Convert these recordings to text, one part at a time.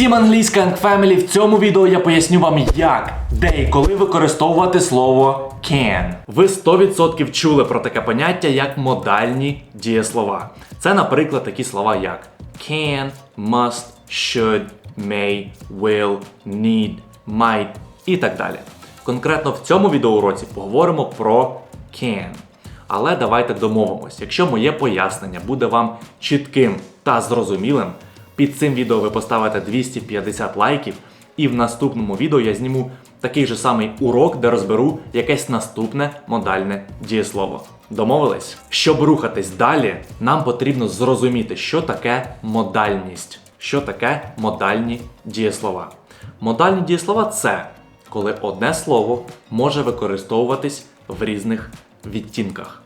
Всім англійська Family. В цьому відео я поясню вам, як, де і коли використовувати слово can. Ви 100% чули про таке поняття як модальні дієслова. Це, наприклад, такі слова як can, must, should, may, will, need, might і так далі. Конкретно в цьому відеоуроці поговоримо про can. Але давайте домовимось. Якщо моє пояснення буде вам чітким та зрозумілим, під цим відео ви поставите 250 лайків, і в наступному відео я зніму такий же самий урок, де розберу якесь наступне модальне дієслово. Домовились? Щоб рухатись далі, нам потрібно зрозуміти, що таке модальність, що таке модальні дієслова. Модальні дієслова це коли одне слово може використовуватись в різних відтінках.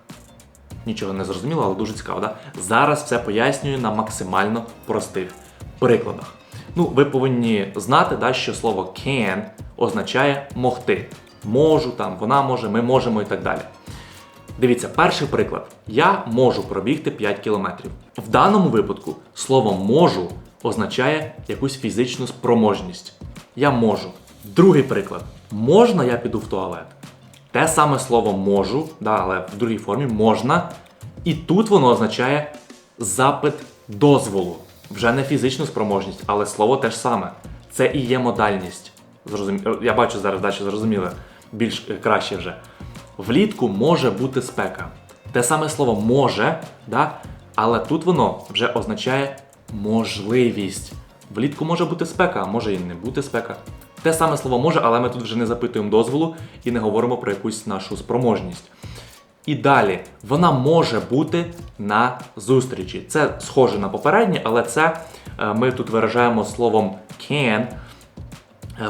Нічого не зрозуміло, але дуже цікаво. Да? Зараз все пояснюю на максимально простих прикладах. Ну, ви повинні знати, да, що слово can означає могти. Можу, там, вона може, ми можемо і так далі. Дивіться, перший приклад. Я можу пробігти 5 кілометрів. В даному випадку слово можу означає якусь фізичну спроможність. Я можу. Другий приклад. Можна я піду в туалет? Те саме слово можу, да, але в другій формі можна. І тут воно означає запит дозволу. Вже не фізичну спроможність, але слово те ж саме. Це і є модальність. Зрозумі... Я бачу зараз далі зрозуміло, більш е, краще вже. Влітку може бути спека. Те саме слово може, да? але тут воно вже означає можливість. Влітку може бути спека, а може і не бути спека. Те саме слово може, але ми тут вже не запитуємо дозволу і не говоримо про якусь нашу спроможність. І далі вона може бути на зустрічі. Це схоже на попереднє, але це е, ми тут виражаємо словом can, е,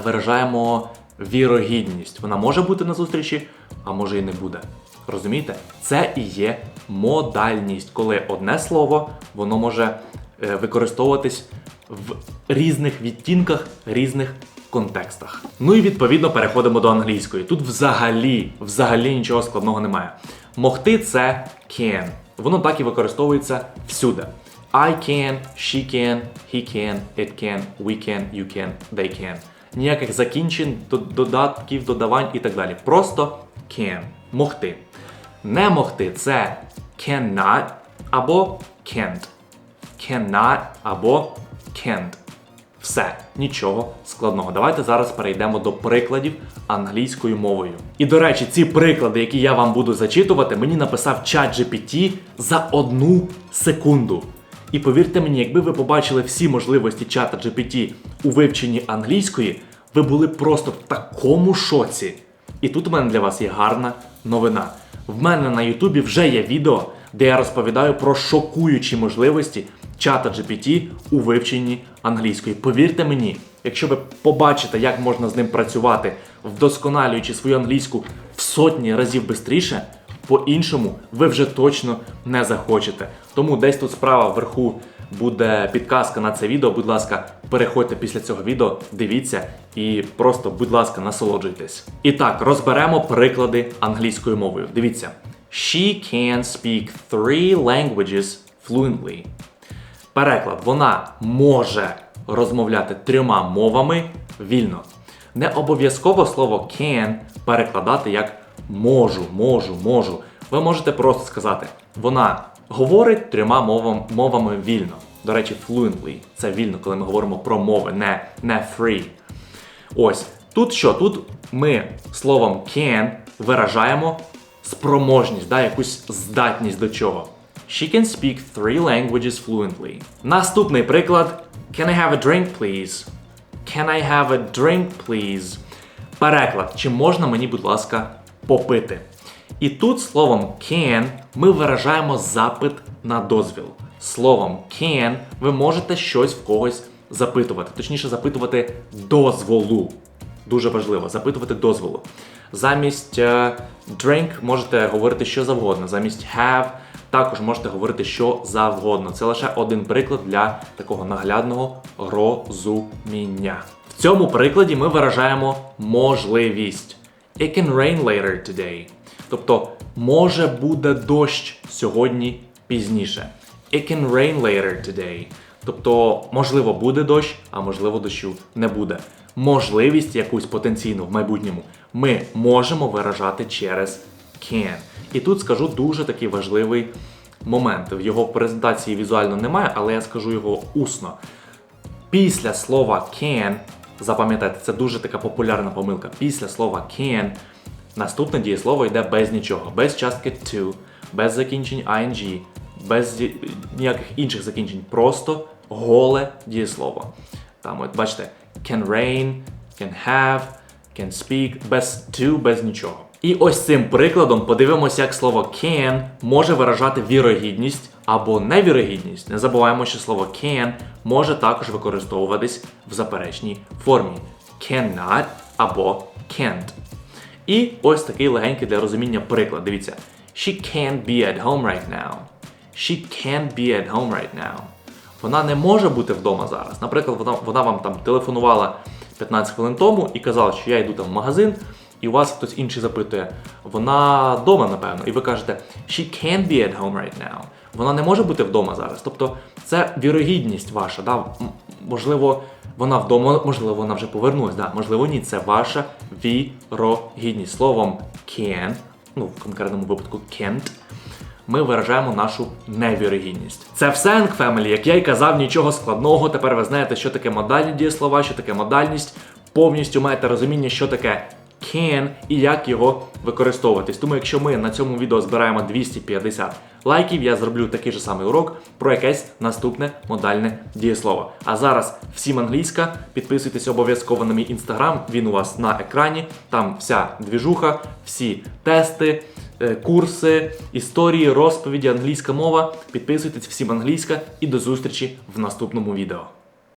виражаємо вірогідність. Вона може бути на зустрічі, а може і не буде. Розумієте? Це і є модальність, коли одне слово воно може е, використовуватись в різних відтінках, різних контекстах. Ну і відповідно переходимо до англійської. Тут взагалі, взагалі нічого складного немає. Могти це can. Воно так і використовується всюди. I can, she can, he can, it can, we can, you can, they can. Ніяких закінчень, додатків, додавань і так далі. Просто can. Могти. Не могти це cannot або can't. Cannot або can't. Все, нічого складного. Давайте зараз перейдемо до прикладів англійською мовою. І до речі, ці приклади, які я вам буду зачитувати, мені написав чат GPT за одну секунду. І повірте мені, якби ви побачили всі можливості чата GPT у вивченні англійської, ви були просто в такому шоці. І тут у мене для вас є гарна новина. В мене на Ютубі вже є відео, де я розповідаю про шокуючі можливості чата GPT у вивченні англійської. Повірте мені, якщо ви побачите, як можна з ним працювати, вдосконалюючи свою англійську в сотні разів швидше, по-іншому ви вже точно не захочете. Тому десь тут справа вверху буде підказка на це відео. Будь ласка, переходьте після цього відео, дивіться і просто, будь ласка, насолоджуйтесь. І так, розберемо приклади англійською мовою. Дивіться. She can speak three languages fluently. Переклад. Вона може розмовляти трьома мовами вільно. Не обов'язково слово can перекладати як можу, можу, можу. Ви можете просто сказати, вона говорить трьома мовам, мовами вільно. До речі, fluently. Це вільно, коли ми говоримо про мови, не, не free. Ось. Тут що? Тут ми словом can виражаємо спроможність, да, якусь здатність до чого. She can speak three languages fluently. Наступний приклад. Can I have a drink, please? Can I have a drink, please? Переклад. Чи можна мені, будь ласка, попити? І тут словом can ми виражаємо запит на дозвіл. Словом can ви можете щось в когось запитувати, точніше запитувати дозволу. Дуже важливо запитувати дозволу. Замість е, drink можете говорити що завгодно. Замість have також можете говорити що завгодно. Це лише один приклад для такого наглядного розуміння. В цьому прикладі ми виражаємо можливість. It can rain later today. Тобто, може буде дощ сьогодні пізніше. It can rain later today. Тобто, можливо, буде дощ, а можливо, дощу не буде. Можливість якусь потенційну в майбутньому ми можемо виражати через can. І тут скажу дуже такий важливий момент. В його презентації візуально немає, але я скажу його усно. Після слова can, запам'ятайте, це дуже така популярна помилка. Після слова can наступне дієслово йде без нічого, без частки to, без закінчень ing, без ніяких інших закінчень, просто голе дієслово. Там, от бачите, can rain, can have, can speak, без to, без нічого. І ось цим прикладом подивимося, як слово can може виражати вірогідність або невірогідність. Не забуваємо, що слово can може також використовуватись в заперечній формі cannot або can't. І ось такий легенький для розуміння приклад. Дивіться. She can't be at home right now. She can't be at home right now. Вона не може бути вдома зараз. Наприклад, вона, вона вам там телефонувала 15 хвилин тому і казала, що я йду там в магазин, і у вас хтось інший запитує, вона вдома, напевно, і ви кажете, she can't be at home right now. Вона не може бути вдома зараз. Тобто це вірогідність ваша. Да? Можливо, вона вдома, можливо, вона вже повернулась. Да? Можливо, ні, це ваша вірогідність. Словом can, ну в конкретному випадку can't, ми виражаємо нашу невірогідність. Це все Family. Як я й казав, нічого складного. Тепер ви знаєте, що таке модальні дієслова, що таке модальність. Повністю маєте розуміння, що таке can і як його використовуватись. Тому якщо ми на цьому відео збираємо 250 лайків, я зроблю такий же самий урок про якесь наступне модальне дієслово. А зараз всім англійська. Підписуйтесь обов'язково на мій інстаграм. Він у вас на екрані. Там вся двіжуха, всі тести курси, історії, розповіді, англійська мова. Підписуйтесь всім англійська і до зустрічі в наступному відео.